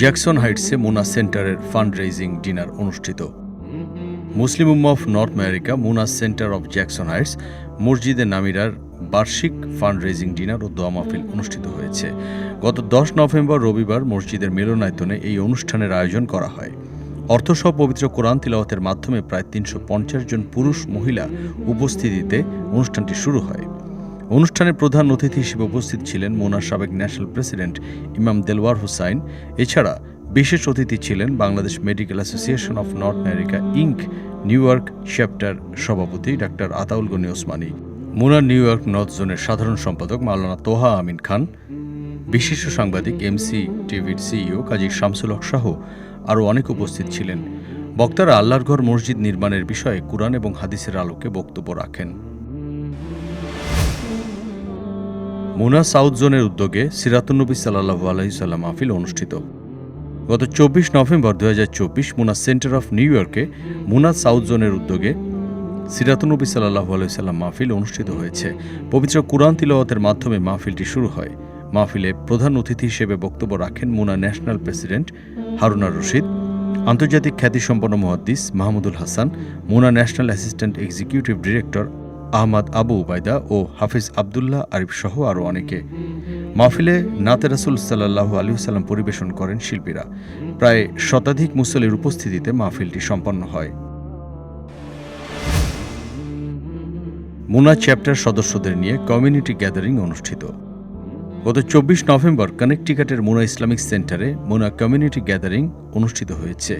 Jackson হাইটসে মুনা সেন্টারের fund raising dinner অনুষ্ঠিত। Muslim Ummah of North America MUNA center of Jackson Heights, মসজিদে নামিরার বার্ষিক ফান্ড রেজিং ডিনার ও দোয়া মাহফিল অনুষ্ঠিত হয়েছে। গত দশ নভেম্বর রবিবার মসজিদের মিলনায়তনে এই অনুষ্ঠানের আয়োজন করা হয়। অর্থসহ পবিত্র কোরআন তিলাওয়াতের মাধ্যমে প্রায় তিনশো পঞ্চাশ জন পুরুষ মহিলা উপস্থিতিতে অনুষ্ঠানটি শুরু হয়। অনুষ্ঠানে প্রধান অতিথি হিসেবে উপস্থিত ছিলেন মোনার সাবেক ন্যাশনাল প্রেসিডেন্ট ইমাম দেলওয়ার হুসাইন। এছাড়া বিশেষ অতিথি ছিলেন Bangladesh medical association of North America Inc New York chapter সভাপতি ডাক্তার আতাউল গনি ওসমানী, মুনার নিউ ইয়র্ক নর্থ জোনের সাধারণ সম্পাদক মাওলানা তোহা আমিন খান, বিশিষ্ট সাংবাদিক এমসি টিভির সিইও কাজী শামসুল হক সহ আরও অনেক উপস্থিত ছিলেন। বক্তারা আল্লাহর ঘর মসজিদ নির্মাণের বিষয়ে কুরআন এবং হাদিসের আলোকে বক্তব্য রাখেন। মুনা সাউথ জোনের উদ্যোগে সিরাতুন্নবী সাল্লাহ আলহিসাল্লাম মাহফিল অনুষ্ঠিত। গত চব্বিশ নভেম্বর দুহাজার চব্বিশ মুনা সেন্টার অফ নিউ ইয়র্কে মুনা সাউথ জোনের উদ্যোগে সিরাতুন্নবী সাল্লাহ আলহিসাল্লাম মাহফিল অনুষ্ঠিত হয়েছে। পবিত্র কুরআন তিলওয়াতের মাধ্যমে মাহফিলটি শুরু হয়। মাহফিলে প্রধান অতিথি হিসেবে বক্তব্য রাখেন MUNA national president Harunar Rashid, আন্তর্জাতিক খ্যাতিসম্পন্ন মহাদ্দিস Mahmudul Hasan, MUNA national assistant executive director Ahmad Abu Ubaida ও হাফিজ আবদুল্লাহ আরিফ সহ আরও অনেকে। মাহফিলে নাতে রাসুল সাল্লাহ আলী সাল্লাম পরিবেশন করেন শিল্পীরা। প্রায় শতাধিক মুসল্লির উপস্থিতিতে মাহফিলটি সম্পন্ন হয়। মুনা চ্যাপ্টার সদস্যদের নিয়ে কমিউনিটি গ্যাদারিং অনুষ্ঠিত। গত চব্বিশ নভেম্বর কানেকটিকাটের মুনা ইসলামিক সেন্টারে মোনা কমিউনিটি গ্যাদারিং অনুষ্ঠিত হয়েছে।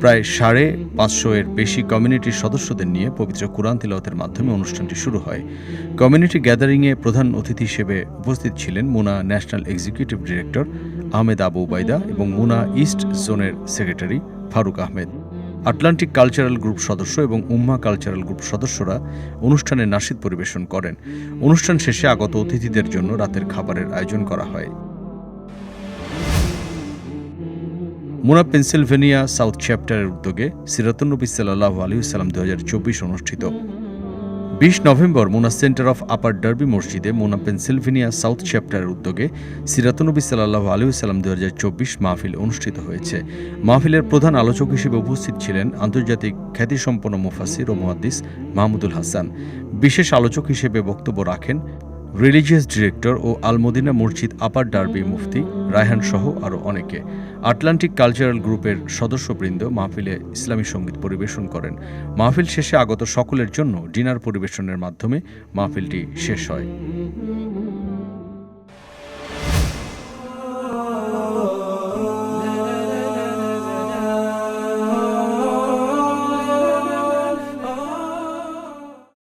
প্রায় সাড়ে পাঁচশো এর বেশি কমিউনিটির সদস্যদের নিয়ে পবিত্র কোরআন তিলওয়াতের মাধ্যমে অনুষ্ঠানটি শুরু হয়। কমিউনিটি গ্যাদারিংয়ে প্রধান অতিথি হিসেবে উপস্থিত ছিলেন MUNA national executive director Ahmed Abu Ubaida এবং মোনা ইস্ট জোনের secretary Faruk Ahmed. Atlantic cultural group সদস্য এবং উম্মা কালচারাল গ্রুপ সদস্যরা অনুষ্ঠানে নাসিদ পরিবেশন করেন। অনুষ্ঠান শেষে আগত অতিথিদের জন্য রাতের খাবারের আয়োজন করা হয়। মোনা, পেনসিলভেনিয়া সাউথ চ্যাপ্টারের উদ্যোগে সিরাতুন্নবী সাল্লাহ আলিউসালাম দু হাজার চব্বিশ অনুষ্ঠিত বিশ November MUNA center of upper Darby মসজিদে মুনা, পেনসিলভেনিয়া সাউথ চ্যাপ্টারের উদ্যোগে সিরাতুনবী সাল্লাহ আলহিসাল্লাম দু হাজার চব্বিশ মাহফিল অনুষ্ঠিত হয়েছে। মাহফিলের প্রধান আলোচক হিসেবে উপস্থিত ছিলেন আন্তর্জাতিক খ্যাতিসম্পন্ন মুফাসির ও মুহাদ্দিস মাহমুদুল হাসান। বিশেষ আলোচক হিসেবে বক্তব্য রাখেন রিলিজিয়াস ডিরেক্টর ও আলমদিনা মসজিদ আপার ডার্বি মুফতি রায়হান সহ আরও অনেকে। আটলান্টিক কালচারাল গ্রুপের সদস্যবৃন্দ মাহফিলে ইসলামী সংগীত পরিবেশন করেন। মাহফিল শেষে আগত সকলের জন্য ডিনার পরিবেশনের মাধ্যমে মাহফিলটি শেষ হয়।